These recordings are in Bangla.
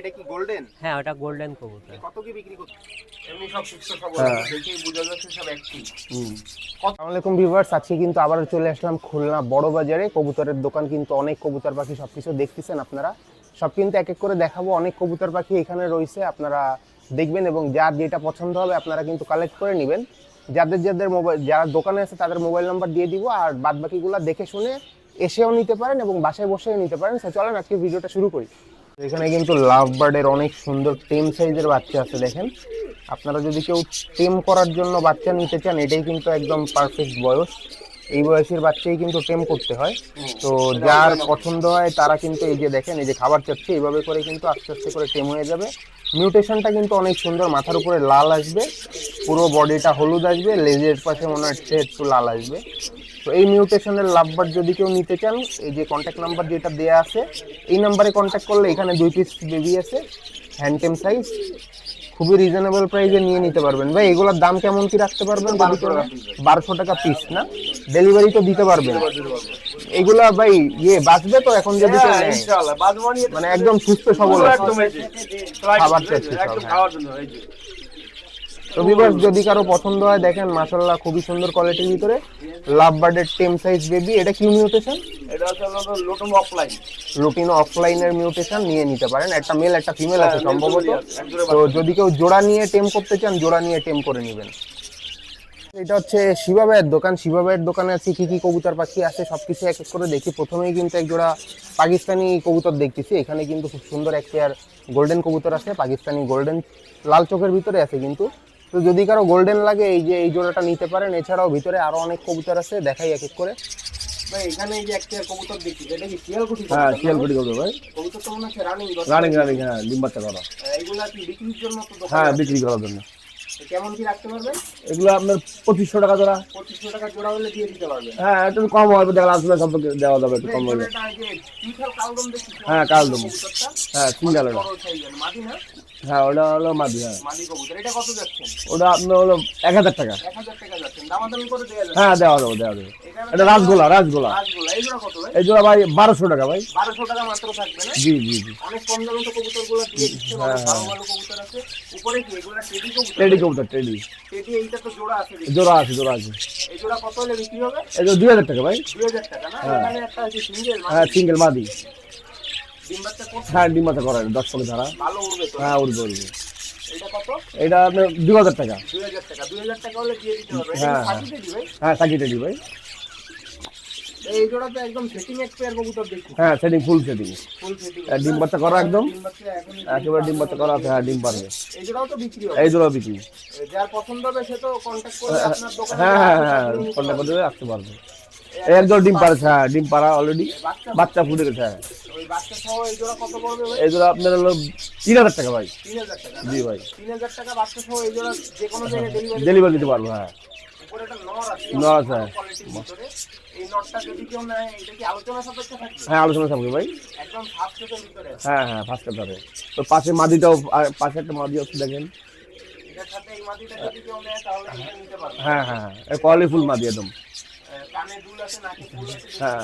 এটা কি গোল্ডেন হ্যাঁ ওটা গোল্ডেন কবুতর। কত কি বিক্রি করছে এমনি সব সুস্থ সবল হ্যাঁ। আছে, দেখেই বোঝা যাচ্ছে সব অ্যাক্টিভ আসসালামু আলাইকুম ভিউয়ার্স আজকে কিন্তু চলে আসলাম খুলনা বড় বাজারে। কবুতরের দোকান কিন্তু অনেক কবুতর পাখি সব কিছু দেখতেছেন আপনারা। সব কিন্তু এক এক করে দেখাবো অনেক কবুতর পাখি এখানে রয়েছে আপনারা দেখবেন এবং যার যেটা পছন্দ হবে আপনারা কিন্তু কালেক্ট করে নেবেন। যাদের যাদের মোবাইল যারা দোকানে আছে তাদের মোবাইল নাম্বার দিয়ে দিব আর বাদ বাকিগুলো দেখে শুনে এসেও নিতে পারেন এবং বাসায় বসেও নিতে পারেন। চলেন আজকে ভিডিওটা শুরু করি। এখানে কিন্তু লাভ বার্ডের অনেক সুন্দর টেম সাইজের বাচ্চা আছে, দেখেন। আপনারা যদি কেউ টেম করার জন্য বাচ্চা নিতে চান, এটাই কিন্তু একদম পারফেক্ট বয়স। এই বয়সের বাচ্চাই কিন্তু টেম করতে হয়। তো যার পছন্দ হয়, তারা কিন্তু এই যে দেখেন, এই যে খাবার চাচ্ছে, এইভাবে করে কিন্তু আস্তে আস্তে করে টেম হয়ে যাবে। মিউটেশনটা কিন্তু অনেক সুন্দর, মাথার উপরে লাল আসবে। পুরো বডিটা হলুদ আসবে, লেজের পাশে মনে হচ্ছে একটু লাল আসবে। তো এই মিউটেশনের লাভবার যদি কেউ নিতে চান এই যে কন্ট্যাক্ট নাম্বার যেটা দেয়া আছে এই নাম্বারে কন্ট্যাক্ট করলে এখানে দুই পিস বেবি আছে হ্যান্ডটেম সাইজ খুবই রিজনেবল প্রাইসে নিয়ে নিতে পারবেন। ভাই এগুলোর দাম কেমন কি রাখতে পারবেন বারোশো টাকা পিস না? ডেলিভারি তো দিতে পারবেন। এগুলা ভাই ইয়ে বাঁচবে তো এখন যদি বাদমানি মানে একদম সুস্থ সবল খাবার চাচ্ছি সব, একদম হ্যাঁ। খাওয়ার জন্য এই যে তো যদি কারও পছন্দ হয় দেখেন মাশাআল্লাহ খুবই সুন্দর কোয়ালিটির ভিতরে। লাভ বার্ডের টেম সাইজ বেবি এটা কি মিউটেশন এটা হচ্ছে আপনাদের লোটম অফলাইন রুটিন অফলাইনের মিউটেশন নিয়ে নিতে পারেন। একটা মেল একটা ফিমেল আছে হ্যাঁ, সম্ভবত। তো যদি কেউ জোড়া নিয়ে টেম করতে চান জোড়া নিয়ে টেম করে নেবেন। এটা হচ্ছে শিবা ভাইয়ের দোকান। শিবা ভাইয়ের দোকানে আছে কি কি কবুতর পাখি আছে সবকিছু এক এক করে দেখি। প্রথমেই কিন্তু এক জোড়া পাকিস্তানি কবুতর দেখতেছি। এখানে কিন্তু খুব সুন্দর এক পেয়ার গোল্ডেন কবুতর আছে পাকিস্তানি গোল্ডেন লাল চোখের ভিতরে আছে কিন্তু। তো যদি কারও গোল্ডেন লাগে এই যে এই জোড়াটা নিতে পারেন। এছাড়াও ভিতরে আরও অনেক কবুতর আছে দেখাই এক এক করে। ভাই এখানে এই যে একটা কবুতর দেখছি এটা কি শিয়ালকুটি হ্যাঁ শিয়ালকুটি ভাই। কবুতর তো মনে হচ্ছে রানিং রানিং রানিং হ্যাঁ ডিম বাচ্চা করা। এইগুলা কি বিক্রির জন্য তো দোকানে হ্যাঁ বিক্রি করার জন্য। কেমন কি রাখতে পারবেন এগুলো আপনার পঁচিশশো টাকা জোড়া। পঁচিশশো টাকা জোড়া হলে দিয়ে দিতে পারবেন হ্যাঁ একটু কম হবে দেখা আসলে সব দেওয়া যাবে একটু কম হ্যাঁ, কালদম। হ্যাঁ সিঙ্গেল মাদি না? হ্যাঁ ওটা হলো মাদি হ্যাঁ। মাদি কবুতর এটা কত যাচ্ছেন ওটা আপনার হলো এক হাজার টাকা। এক হাজার টাকা যাচ্ছেন দামাদামি করে দেওয়া যাচ্ছে। হ্যাঁ দেওয়া যাবে দেওয়া যাবে। এটা রাসগোলা রাসগোলা। গাছগুলো এইগুলো কত ভাই? এই জোড়া ভাই বারোশো টাকা ভাই। বারোশো টাকা মাত্র থাকবে না? জি জি জি। অনেক কম দামে তো কবুতরগুলো দিচ্ছে হ্যাঁ, ভালো ভালো কবুতর আছে। উপরে কি? এগুলো টেডি কবুতর? টেডি কবুতর টেডি। টেডি এইটা তো জোড়া আছে জোড়া আছে জোড়া আছে। এই জোড়া কত হলে বিক্রি হবে? এই দুই হাজার টাকা ভাই। দুই হাজার টাকা না? এখানে একটা সিঙ্গেল হ্যাঁ সিঙ্গেল মাদি। করছে হ্যাঁ ডিম বাচ্চা করা দশ পনেরো ধারা। হ্যাঁ উঠবে উঠবে এটা কত? এটা আপনার দু হাজার টাকা। হ্যাঁ, হ্যাঁ। টেডি ভাই হ্যাঁ সেটিং হ্যাঁ ফুল সেটিং ডিম বাচ্চা করা একদম। একেবারে ডিম বাচ্চা করা আছে হ্যাঁ ডিম পারবে এই জোড়াও বিক্রি দোকানে হ্যাঁ হ্যাঁ হ্যাঁ কন্ট্যাক্ট করে রাখতে পারবে। একজন ডিম পারেছে হ্যাঁ ডিম পাড়া অলরেডি বাচ্চা ফুটে গেছে হ্যাঁ। এই জোড়া আপনার হলো তিন হাজার টাকা ভাই? জি ভাই। ডেলিভারি ডেলিভারি দিতে পারব হ্যাঁ। হ্যাঁ। হ্যাঁ আলোচনা ভাই। একদম। হ্যাঁ হ্যাঁ ফার্স্ট তো পাশে মাদিটাও পাশে একটা মাদি আছে দেখেন। হ্যাঁ হ্যাঁ হ্যাঁ কোয়ালিটি ফুল মাদি একদম। হ্যাঁ।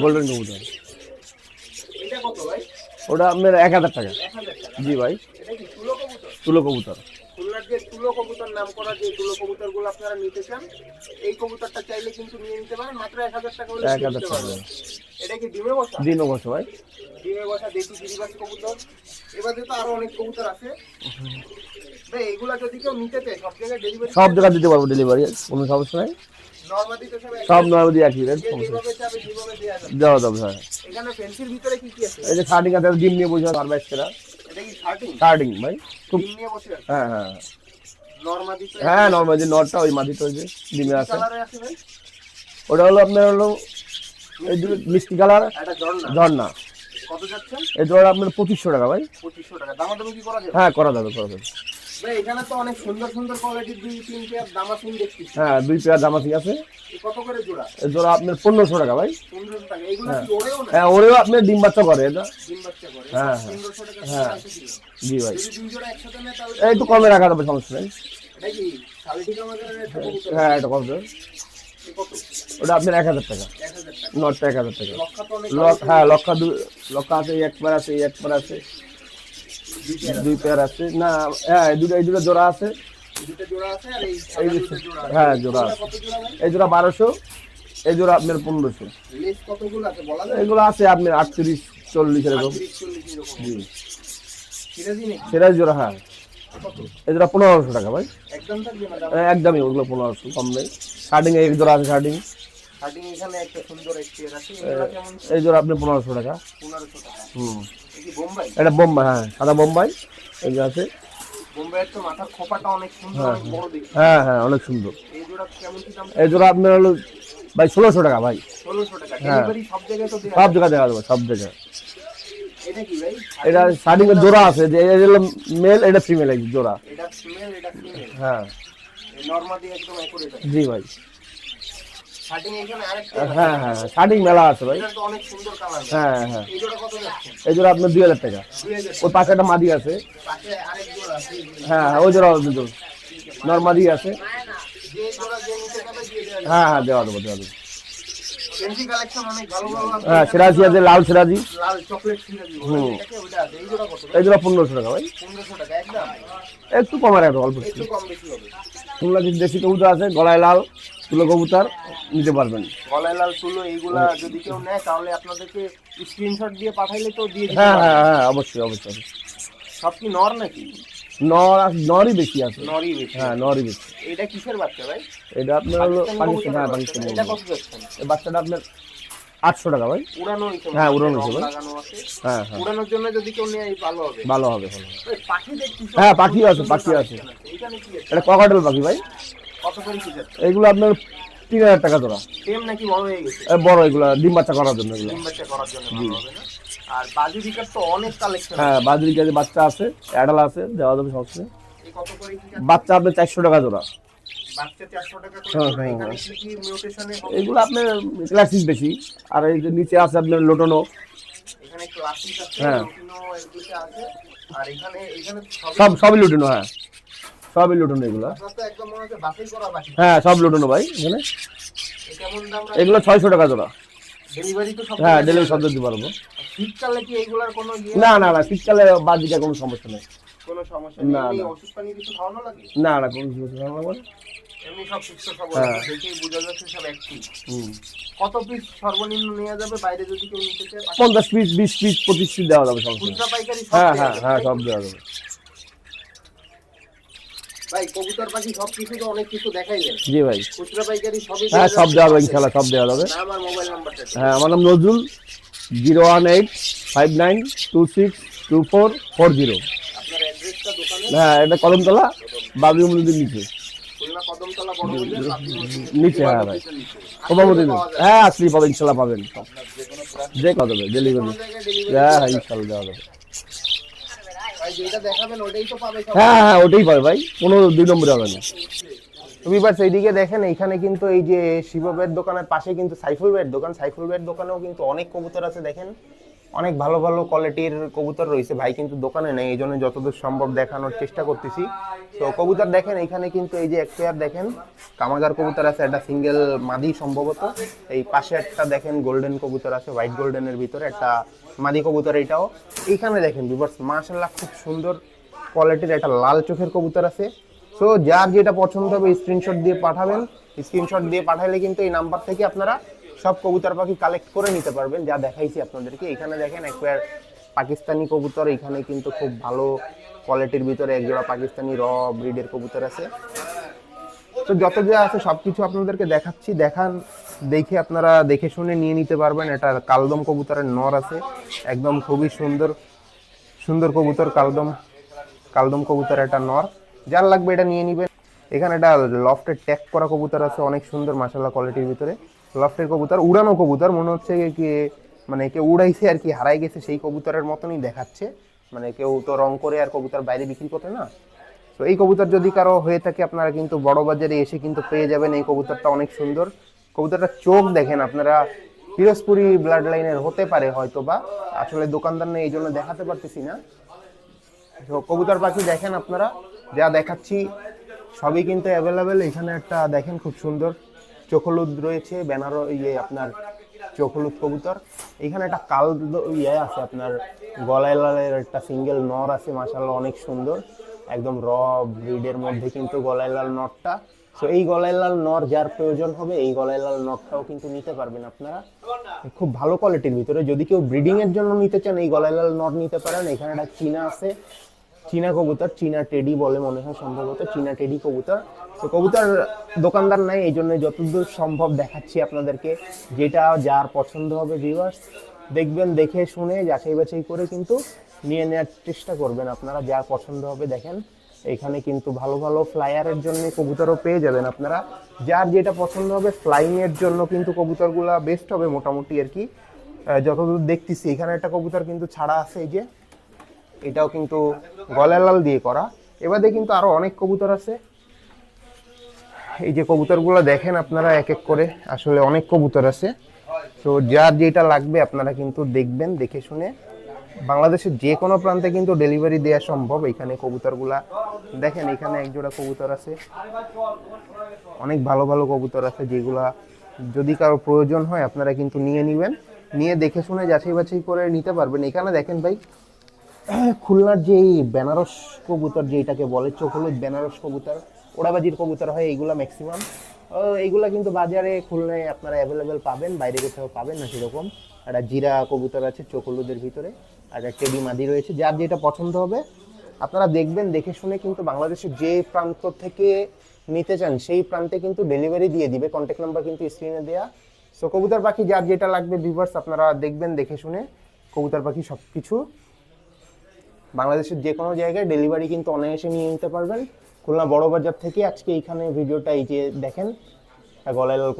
গোল্ডেন কবুতর? ওটা আপনার এক হাজার টাকা। জি ভাই। তুলো কবুতর। যে তুলো কবুতর নাম করা যে তুলো কবুতরগুলো আপনারা নিতে চান এই কবুতরটা চাইলে কিন্তু নিয়ে নিতে পারেন। মাত্র এক হাজার টাকা হলে এক হাজার টাকা। এটা কি ডিমে বসা? দিন বসা ভাই। ডিমে বসা দেশি গিরিবাস কবুতর। এবারে তো আরও অনেক কবুতর আছে ভাই এগুলা যদি কেউ নিতে চায় সব জায়গায় ডেলিভারি সব জায়গায় দিতে পারব ডেলিভারি কোনো সমস্যা নাই। নর্মালি সব একই রেট যে দেওয়া যাবে হ্যাঁ। এই শার্টিং আছে ডিম নিয়ে বসে আর বাইশ শার্টিং ভাই। হ্যাঁ হ্যাঁ তো হ্যাঁ নর্মাল যে নটটা ওই মাটিটা ওই যে ডিমে আছে। ওটা হলো আপনার হলো এই মিষ্টি কালার ঝর্ণা। এই জোড়া আপনার পঁচিশশো টাকা ভাই। পঁচিশশো টাকা। দামাদামি কি করা যাবে? হ্যাঁ করা যাবে করা যাবে। এখানে তো অনেক সুন্দর সুন্দর কোয়ালিটির দুই তিন পেয়ার দামাসিন দেখছি। হ্যাঁ দুই পেয়ার আছে। এই কত করে জোড়া? জোড়া আপনার পনেরোশো টাকা ভাই। পনেরোশো টাকা। এগুলো কি ওরেও না হ্যাঁ ওরেও আপনার ডিম বাচ্চা করে এটা। ডিম বাচ্চা করে। হ্যাঁ, হ্যাঁ। হ্যাঁ। জি ভাই। একটু কমে রাখা যাবে সমস্যা নেই। হ্যাঁ এটা কত? ওটা আপনার এক হাজার টাকা। এক নটটা এক হাজার টাকা। লক্ষা হ্যাঁ লক্ষা দু লক্ষা আছে একবার আছে একবার আছে। দুই পেয়ার আছে। না হ্যাঁ এই দুটো এই দুটো জোড়া আছে। হ্যাঁ জোড়া আছে। এই জোড়া বারোশো এই জোড়া আপনার পনেরোশো। এগুলো আছে আপনার আটত্রিশ চল্লিশ এরকম। জি। সিরাজি জোড়া হ্যাঁ। এই জোড়া পনেরোশো টাকা ভাই। হ্যাঁ, একদমই ওগুলো পনেরোশো কম নেই। শার্টিং এক জোড়া আছে শার্টিং। এই জোড়া আপনি পনেরোশো টাকা। হুম। এটা বোম্বাই হ্যাঁ সাদা বোম্বাই এই যে আছে। দেখি হ্যাঁ হ্যাঁ অনেক সুন্দর। এই জোড়া আপনার হলো ভাই ষোলোশো টাকা ভাই। হ্যাঁ। সব জায়গায় দেখা যাবে সব জায়গায়। এটা এর জোড়া আছে যে এটা হলো মেল এটা ফিমেল জোড়া। হ্যাঁ। জি ভাই। হ্যাঁ হ্যাঁ শার্টিং মেলা আছে ভাই। হ্যাঁ হ্যাঁ। এই জোড়া আপনার দুই হাজার টাকা। ওই পাশে একটা মাদি আছে। হ্যাঁ হ্যাঁ ওই জোড়া নর্মাদি আছে। হ্যাঁ হ্যাঁ দেওয়া দেবো দেওয়া দেবো। হ্যাঁ সিরাজি আছে লাল সিরাজি। হুম। এই পনেরোশো টাকা ভাই। একটু কমার একটু অল্প একটু। একটু কম বেশি হবে। তোমরা দেশি কবুতর আছে গলায় লাল। তুলো কবুতর নিতে পারবেন। গলায় লাল তুলো এইগুলা যদি কেউ নেয় তাহলে আপনাদেরকে স্ক্রিনশট দিয়ে পাঠাইলে তো দিয়ে হ্যাঁ হ্যাঁ হ্যাঁ অবশ্যই অবশ্যই। সব কি নর নাকি? নর নরই বেশি আছে। নরই বেশি। হ্যাঁ নরই বেশি। এটা কিসের বাচ্চা ভাই? এটা আপনার হলো পাকিস্তান হ্যাঁ পাকিস্তানি। এটা কত যাচ্ছেন এই বাচ্চাটা আপনার আটশো টাকা ভাই। উড়ানো হ্যাঁ, মনে উড়ানো ভাই। লাগানো আছে। হ্যাঁ হ্যাঁ। উড়ানোর জন্য যদি কেউ নেয় ভালো হবে। ভালো হবে পাখি হ্যাঁ, পাখিও আছে, পাখি আছে। এটা ককাটেল পাখি ভাই। এগুলো আপনার তিন হাজার টাকা জোড়া। সেম নাকি বড় হয়ে গেছে? বড় এগুলো ডিম বাচ্চা করার জন্য এগুলো। ডিম বাচ্চা করার জন্য ভালো হবে না? আর বাজু বিকার তো অনেক কালেকশন হ্যাঁ বাজরি গাছে বাচ্চা আছে অ্যাডাল আছে দেওয়া যাবে সমস্যা। কত করে বাচ্চা আপনার চারশো টাকা জোড়া। বাচ্চা চারশো টাকা করে? হ্যাঁ। হ্যাঁ, এগুলো আপনার ক্লাসিক বেশি। আর এই যে নিচে আছে আপনার লোটনো। হ্যাঁ। লুটিনো এগুলো আছে। আর এখানে এখানে সবই সব সবই লুটনো হ্যাঁ। সবই লুটনো এগুলো। মনে হ্যাঁ সব লুটনো ভাই এখানে। এ কেমন দাম এগুলো ছয়শো টাকা জোড়া। ডেলিভারি তো সব হ্যাঁ ডেলিভারি সব দিতে পারব। শীতকালে কি এইগুলার কোনো ইয়ে না না না শীতকালে বাদ দিকে কোনো সমস্যা নেই। কোনো না, না। ওষুধ কিছু খাওয়ানো লাগে? না হ্যাঁ। আছে, দেখেই বোঝা যাচ্ছে সব অ্যাক্টিভ হুম। কত পিস সর্বনিম্ন নেওয়া যাবে? বাইরে যদি কেউ নিতে চায়? পঞ্চাশ পিস বিশ পিস পঁচিশ পিস দেওয়া যাবে হ্যাঁ হ্যাঁ হ্যাঁ সব দেওয়া যাবে। ভাই কবুতর পাখি সব কিছু তো অনেক কিছু দেখাইলেন জি ভাই। খুচরা পাইকারি সবই হ্যাঁ সব দেওয়া ইনশাল্লাহ সব দেওয়া যাবে নাম মোবাইল নাম্বারটা হ্যাঁ আমার নাম Nazrul zero one eight five nine two six two four four zero. হ্যাঁ এটা কলমতলা বাবু মন্দির নিচে। কদমতলা হ্যাঁ ভাই। হ্যাঁ আসলেই পাবেন ইনশাল্লাহ পাবেন। যে দেবে ডেলিভারি হ্যাঁ হ্যাঁ ইনশাল্লাহ দেওয়া যাবে ভাই যেটা দেখাবেন ওটাই তো পাবে সব। হ্যাঁ হ্যাঁ ওটাই পাবে ভাই। কোনো দুই নম্বরে হবে না। বিবার এইদিকে দেখেন, এইখানে কিন্তু এই যে শিববের দোকানের পাশে কিন্তু সাইফুল ভাইয়ের দোকান। সাইফুল ভাইয়ের দোকানেও কিন্তু অনেক কবুতর আছে, দেখেন। অনেক ভালো ভালো কোয়ালিটির কবুতর রয়েছে। ভাই কিন্তু দোকানে নেই এই জন্য যতদূর সম্ভব দেখানোর চেষ্টা করতেছি। তো কবুতর দেখেন এইখানে কিন্তু এই যে এক পেয়ার দেখেন, কামাগার কবুতর আছে, একটা সিঙ্গেল মাদি সম্ভবত। এই পাশে একটা দেখেন গোল্ডেন কবুতর আছে হোয়াইট গোল্ডেনের ভিতরে একটা মাদি কবুতর এটাও। এইখানে দেখেন বিভার্স মাশাল্লাহ খুব সুন্দর কোয়ালিটির একটা লাল চোখের কবুতর আছে। সো যার যেটা পছন্দ হবে স্ক্রিনশট দিয়ে পাঠাবেন। স্ক্রিনশট দিয়ে পাঠালে কিন্তু এই নাম্বার থেকে আপনারা সব কবুতর পাখি কালেক্ট করে নিতে পারবেন, যা দেখাইছি আপনাদেরকে। এখানে দেখেন একবার পাকিস্তানি কবুতর, এখানে কিন্তু খুব ভালো কোয়ালিটির ভিতরে একজোড়া পাকিস্তানি র ব্রিডের কবুতর আছে। তো যত যা আছে সব কিছু আপনাদেরকে দেখাচ্ছি, দেখান, দেখে আপনারা দেখে শুনে নিয়ে নিতে পারবেন। এটা কালদম কবুতরের নর আছে, একদম খুবই সুন্দর সুন্দর কবুতর কালদম কালদম কবুতর একটা নর। যার লাগবে এটা নিয়ে নিবেন। এখানে একটা লফটের ট্যাগ করা কবুতর আছে, অনেক সুন্দর মাসাল্লাহ কোয়ালিটির ভিতরে। লফটের কবুতর, উড়ানো কবুতর, মনে হচ্ছে কি মানে কেউ উড়াইছে আর কি, হারাই গেছে, সেই কবুতরের মতনই দেখাচ্ছে। মানে কেউ তো রং করে আর কবুতর বাইরে বিক্রি করে না। তো এই কবুতর যদি কারও হয়ে থাকে, আপনারা কিন্তু বড় বাজারে এসে কিন্তু পেয়ে যাবেন এই কবুতরটা অনেক সুন্দর। কবুতরটা চোখ দেখেন আপনারা, পিরোজপুরি ব্লাড লাইনের হতে পারে হয়তো বা আসলে দোকানদার নেই, এই জন্য দেখাতে পারতেছি না। তো কবুতর পাখি দেখেন আপনারা, যা দেখাচ্ছি, সবই কিন্তু অ্যাভেলেবেল এখানে একটা দেখেন, খুব সুন্দর। চোখ হলুদ রয়েছে, ব্যানার ইয়ে আপনার চোখ হলুদ কবুতর। এখানে একটা কাল ইয়ে আছে আপনার, গলায় লালের একটা সিঙ্গেল নর আছে মাসাল্লাহ অনেক সুন্দর। একদম র ব্রিডের মধ্যে কিন্তু গলায় লাল নরটা। সো এই গলায় লাল নর যার প্রয়োজন হবে, এই গলায় লাল নরটাও কিন্তু নিতে পারবেন আপনারা। খুব ভালো কোয়ালিটির ভিতরে, যদি কেউ ব্রিডিংয়ের জন্য নিতে চান, এই গলায় লাল নর নিতে পারেন। এখানে একটা চীনা আছে চীনা কবুতর, চীনা টেডি বলে মনে হয় সম্ভবত, চীনা টেডি কবুতর। তো কবুতর দোকানদার নাই, এই জন্য যতদূর সম্ভব দেখাচ্ছি আপনাদেরকে যেটা যার পছন্দ হবে ভিউয়ার্স দেখবেন, দেখে শুনে, যাচাই বাছাই করে কিন্তু নিয়ে নেওয়ার চেষ্টা করবেন আপনারা, যার পছন্দ হবে দেখেন। এখানে কিন্তু ভালো ভালো ফ্লায়ারের জন্য কবুতরও পেয়ে যাবেন আপনারা। যার যেটা পছন্দ হবে, ফ্লাইংয়ের জন্য কিন্তু কবুতরগুলা বেস্ট হবে মোটামুটি আর কি। যতদূর দেখতেছি, এখানে একটা কবুতর কিন্তু ছাড়া আছে, এই যে এটাও কিন্তু গলায় লাল দিয়ে করা। এবারে কিন্তু আরও অনেক কবুতর আছে। এই যে কবুতরগুলো দেখেন আপনারা এক এক করে, আসলে অনেক কবুতর আছে। তো যার যেটা লাগবে আপনারা কিন্তু দেখবেন, দেখে শুনে। বাংলাদেশের যে কোনো প্রান্তে কিন্তু ডেলিভারি দেওয়া সম্ভব। এখানে কবুতরগুলা দেখেন, এখানে এক জোড়া কবুতর আছে। অনেক ভালো ভালো কবুতর আছে যেগুলা যদি কারও প্রয়োজন হয় আপনারা কিন্তু নিয়ে নেবেন। নিয়ে দেখে শুনে যাচাই বাছাই করে নিতে পারবেন। এখানে দেখেন ভাই খুলনার যে এই বেনারস কবুতর যেটাকে বলে, চোখ হলুদ বেনারস কবুতর, ওড়াবাজির কবুতর হয় এইগুলা ম্যাক্সিমাম এইগুলা কিন্তু বাজারে খুলনায় আপনারা অ্যাভেলেবেল পাবেন, বাইরে কোথাও পাবেন না সেরকম। একটা জিরা কবুতর আছে চোখ হলুদের ভিতরে, আর একটা টেডি মাদি রয়েছে, যার যেটা পছন্দ হবে, আপনারা দেখবেন, দেখে শুনে কিন্তু বাংলাদেশের যে প্রান্ত থেকে নিতে চান, সেই প্রান্তে কিন্তু ডেলিভারি দিয়ে দিবে কন্ট্যাক্ট নাম্বার কিন্তু স্ক্রিনে দেওয়া সো কবুতর পাখি যার যেটা লাগবে ভিভার্স আপনারা দেখবেন, দেখে শুনে, কবুতর পাখি সব কিছু বাংলাদেশের যে কোনো জায়গায় ডেলিভারি কিন্তু অনায়াসে নিয়ে নিতে পারবেন। খুলনা বড় বাজার থেকে আজকে এইখানে ভিডিওটা এই যে দেখেন গলায় লাল